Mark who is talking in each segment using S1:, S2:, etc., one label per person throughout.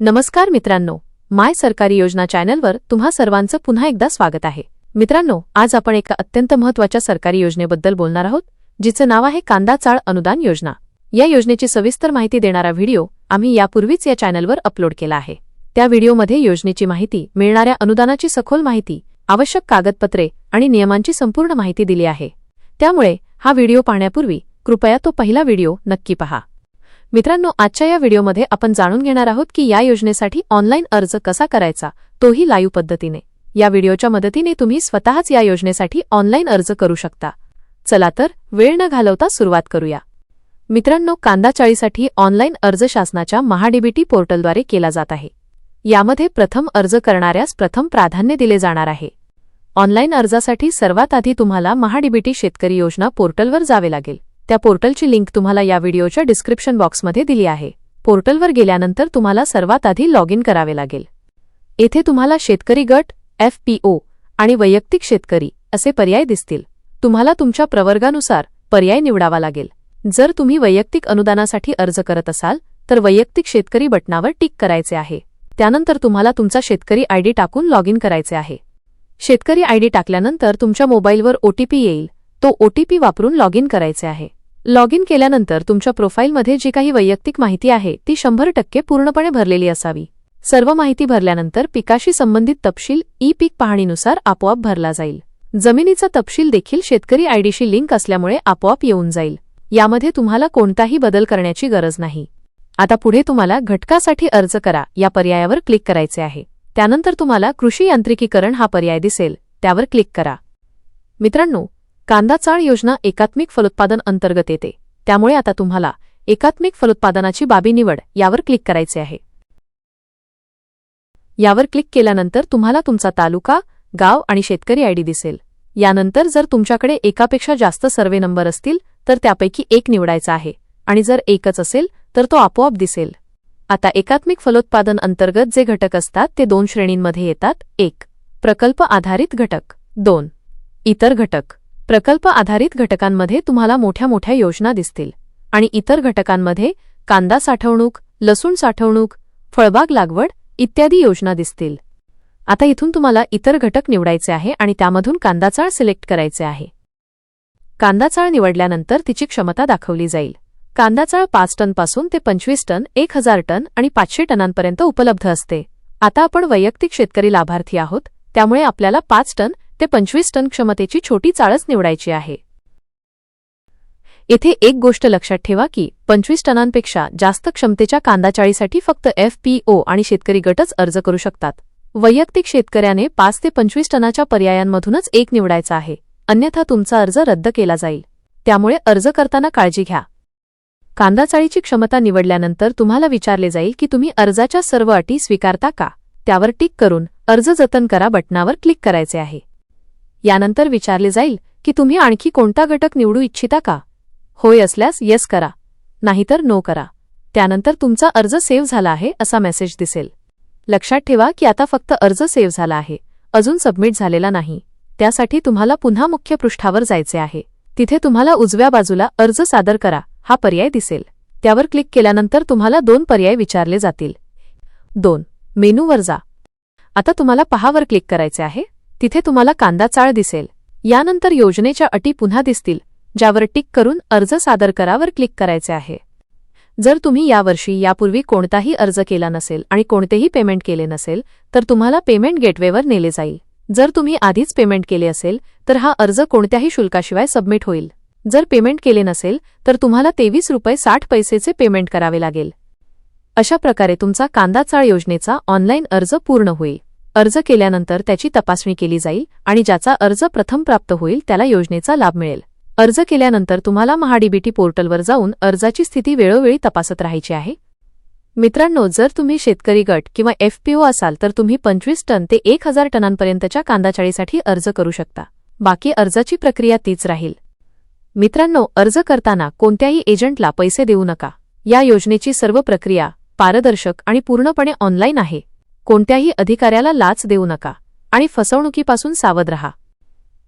S1: नमस्कार मित्रांनो माय सरकारी योजना चॅनलवर तुम्हा सर्वांचं पुन्हा एकदा स्वागत आहे. मित्रांनो आज आपण एका अत्यंत महत्त्वाच्या सरकारी योजनेबद्दल बोलणार आहोत जिचं नाव आहे कांदा चाळ अनुदान योजना. या योजनेची सविस्तर माहिती देणारा व्हिडिओ आम्ही यापूर्वीच या चॅनलवर अपलोड केला आहे. त्या व्हिडिओमध्ये योजनेची माहिती मिळणाऱ्या अनुदानाची सखोल माहिती आवश्यक कागदपत्रे आणि नियमांची संपूर्ण माहिती दिली आहे. त्यामुळे हा व्हिडिओ पाहण्यापूर्वी कृपया तो पहिला व्हिडिओ नक्की पहा. मित्रांनो आजच्या या व्हिडिओमध्ये आपण जाणून घेणार आहोत की या योजनेसाठी ऑनलाईन अर्ज कसा करायचा तोही लाईव्ह पद्धतीने. या व्हिडिओच्या मदतीने तुम्ही स्वतःच या योजनेसाठी ऑनलाईन अर्ज करू शकता. चला तर वेळ न घालवता सुरुवात करूया. मित्रांनो कांदा चाळीसाठी ऑनलाईन अर्ज शासनाच्या महाडीबीटी पोर्टलद्वारे केला जात आहे. यामध्ये प्रथम अर्ज करणाऱ्यास प्रथम प्राधान्य दिले जाणार आहे. ऑनलाईन अर्जासाठी सर्वात आधी तुम्हाला महाडीबीटी शेतकरी योजना पोर्टलवर जावे लागेल. त्या पोर्टलची लिंक तुम्हाला या व्हिडिओच्या डिस्क्रिप्शन बॉक्समध्ये दिली आहे. पोर्टलवर गेल्यानंतर तुम्हाला सर्वात आधी लॉग इन करावे लागेल. येथे तुम्हाला शेतकरी गट एफपीओ आणि वैयक्तिक शेतकरी असे पर्याय दिसतील. तुम्हाला तुमच्या प्रवर्गानुसार पर्याय निवडावा लागेल. जर तुम्ही वैयक्तिक अनुदानासाठी अर्ज करत असाल तर वैयक्तिक शेतकरी बटणावर टिक करायचे आहे. त्यानंतर तुम्हाला तुमचा शेतकरी आयडी टाकून लॉग इन करायचे आहे. शेतकरी आयडी टाकल्यानंतर तुमच्या मोबाईलवर ओटीपी येईल. तो ओटीपी वापरून लॉग इन करायचे आहे. लॉग इन केल्यानंतर तुमच्या प्रोफाईलमध्ये जी काही वैयक्तिक माहिती आहे ती शंभर टक्के पूर्णपणे भरलेली असावी. सर्व माहिती भरल्यानंतर पिकाशी संबंधित तपशील ई पीक पाहणीनुसार आपोआप भरला जाईल. जमिनीचा तपशील देखील शेतकरी आयडीशी लिंक असल्यामुळे आपोआप येऊन जाईल. यामध्ये तुम्हाला कोणताही बदल करण्याची गरज नाही. आता पुढे तुम्हाला घटकासाठी अर्ज करा या पर्यायावर क्लिक करायचे आहे. त्यानंतर तुम्हाला कृषी यांत्रिकीकरण हा पर्याय दिसेल. त्यावर क्लिक करा. मित्रांनो कांदा चाळ योजना एकात्मिक फलोत्पादन अंतर्गत येते. त्यामुळे आता तुम्हाला एकात्मिक फलोत्पादनाची बाबी निवड यावर क्लिक करायचे आहे. यावर क्लिक केल्यानंतर तुम्हाला तुमचा तालुका गाव आणि शेतकरी आयडी दिसेल. यानंतर जर तुमच्याकडे एकापेक्षा जास्त सर्वे नंबर असतील तर त्यापैकी एक निवडायचा आहे. आणि जर एकच असेल तर तो आपोआप दिसेल. आता एकात्मिक फलोत्पादन अंतर्गत जे घटक असतात ते दोन श्रेणींमध्ये येतात. एक प्रकल्प आधारित घटक. दोन इतर घटक. प्रकल्प आधारित घटकांमध्ये तुम्हाला मोठ्या मोठ्या योजना दिसतील. आणि इतर घटकांमध्ये कांदा साठवणूक लसूण साठवणूक फळबाग लागवड इत्यादी योजना दिसतील. आता इथून तुम्हाला इतर घटक निवडायचे आहे आणि त्यामधून कांदाचाळ सिलेक्ट करायचे आहे. कांदाचाळ निवडल्यानंतर तिची क्षमता दाखवली जाईल. कांदाचाळ पाच टनपासून ते पंचवीस टन एक हजार टन आणि पाचशे टनांपर्यंत उपलब्ध असते. आता आपण वैयक्तिक शेतकरी लाभार्थी आहोत त्यामुळे आपल्याला पाच टन ते पंचवीस टन क्षमतेची छोटी चाळच निवडायची आहे. येथे एक गोष्ट लक्षात ठेवा की पंचवीस टनांपेक्षा जास्त क्षमतेच्या कांदाचाळीसाठी फक्त एफपीओ आणि शेतकरी गटच अर्ज करू शकतात. वैयक्तिक शेतकऱ्याने पाच ते पंचवीस टनाच्या पर्यायांमधूनच एक निवडायचा आहे. अन्यथा तुमचा अर्ज रद्द केला जाईल. त्यामुळे अर्ज करताना काळजी घ्या. कांदाचाळीची क्षमता निवडल्यानंतर तुम्हाला विचारले जाईल की तुम्ही अर्जाच्या सर्व अटी स्वीकारता का? त्यावर टिक करून अर्ज जतन करा बटनावर क्लिक करायचे आहे. यानंतर विचारले जाईल की तुम्ही आणखी कोणता घटक निवडू इच्छिता का? होय असल्यास येस करा. नाहीतर नो करा. त्यानंतर तुमचा अर्ज सेव्ह झाला आहे असा मेसेज दिसेल. लक्षात ठेवा की आता फक्त अर्ज सेव्ह झाला आहे. अजून सबमिट झालेला नाही. त्यासाठी तुम्हाला पुन्हा मुख्य पृष्ठावर जायचे आहे. तिथे तुम्हाला उजव्या बाजूला अर्ज सादर करा. हा पर्याय दिसेल. त्यावर क्लिक केल्यानंतर तुम्हाला दोन पर्याय विचारले जातील. दोन. मेनूवर जा. आता तुम्हाला पहावर क्लिक करायचे आहे. तिथे तुम्हाला कांदा चाळ दिसेल. यानंतर योजनेच्या अटी पुन्हा दिसतील ज्यावर टिक करून अर्ज सादर करावर क्लिक करायचे आहे. जर तुम्ही यावर्षी यापूर्वी कोणताही अर्ज केला नसेल आणि कोणतेही पेमेंट केले नसेल तर तुम्हाला पेमेंट गेटवेवर नेले जाईल. जर तुम्ही आधीच पेमेंट केले असेल तर हा अर्ज कोणत्याही शुल्काशिवाय सबमिट होईल. जर पेमेंट केले नसेल तर तुम्हाला तेवीस रुपये साठ पैसेचे पेमेंट करावे लागेल. अशा प्रकारे तुमचा कांदा चाळ योजनेचा ऑनलाईन अर्ज पूर्ण होईल. अर्ज केल्यानंतर त्याची तपासणी केली जाईल आणि ज्याचा अर्ज प्रथम प्राप्त होईल त्याला योजनेचा लाभ मिळेल. अर्ज केल्यानंतर तुम्हाला महाडीबीटी पोर्टलवर जाऊन अर्जाची स्थिती वेळोवेळी तपासत राहायची आहे. मित्रांनो जर तुम्ही शेतकरी गट किंवा एफपीओ असाल तर तुम्ही पंचवीस टन ते एक हजार टनांपर्यंतच्या कांदाचाळीसाठी अर्ज करू शकता. बाकी अर्जाची प्रक्रिया तीच राहील. मित्रांनो अर्ज करताना कोणत्याही एजंटला पैसे देऊ नका. या योजनेची सर्व प्रक्रिया पारदर्शक आणि पूर्णपणे ऑनलाईन आहे. कोणत्याही अधिकाऱ्याला लाच देऊ नका आणि फसवणुकीपासून सावध रहा.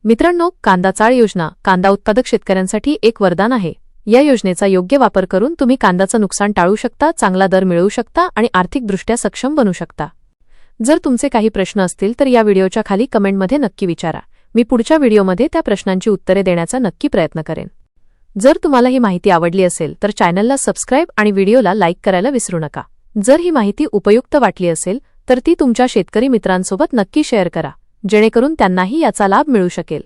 S1: मित्रांनो कांदा चाळ योजना कांदा उत्पादक शेतकऱ्यांसाठी एक वरदान आहे. या योजनेचा योग्य वापर करून तुम्ही कांद्याचं नुकसान टाळू शकता चांगला दर मिळवू शकता आणि आर्थिकदृष्ट्या सक्षम बनू शकता. जर तुमचे काही प्रश्न असतील तर या व्हिडिओच्या खाली कमेंटमध्ये नक्की विचारा. मी पुढच्या व्हिडिओमध्ये त्या प्रश्नांची उत्तरे देण्याचा नक्की प्रयत्न करेन. जर तुम्हाला ही माहिती आवडली असेल तर चॅनलला सबस्क्राईब आणि व्हिडिओला लाईक करायला विसरू नका. जर ही माहिती उपयुक्त वाटली असेल तर ती तुमच्या शेतकरी मित्रांसोबत नक्की शेअर करा जेणेकरून त्यांनाही याचा लाभ मिळू शकेल.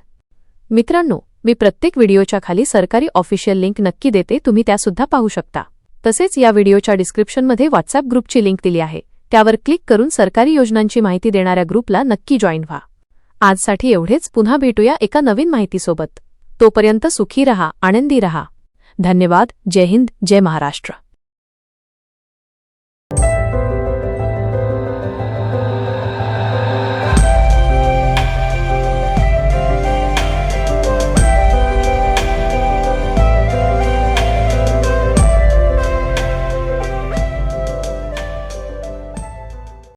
S1: मित्रांनो मी प्रत्येक व्हिडिओच्या खाली सरकारी ऑफिशियल लिंक नक्की देते तुम्ही त्यासुद्धा पाहू शकता. तसेच या व्हिडिओच्या डिस्क्रिप्शनमध्ये व्हॉट्सअप ग्रुपची लिंक दिली आहे त्यावर क्लिक करून सरकारी योजनांची माहिती देणाऱ्या ग्रुपला नक्की जॉईन व्हा. आजसाठी एवढेच. पुन्हा भेटूया एका नवीन माहितीसोबत. तोपर्यंत सुखी रहा आनंदी रहा. धन्यवाद. जय हिंद. जय महाराष्ट्र.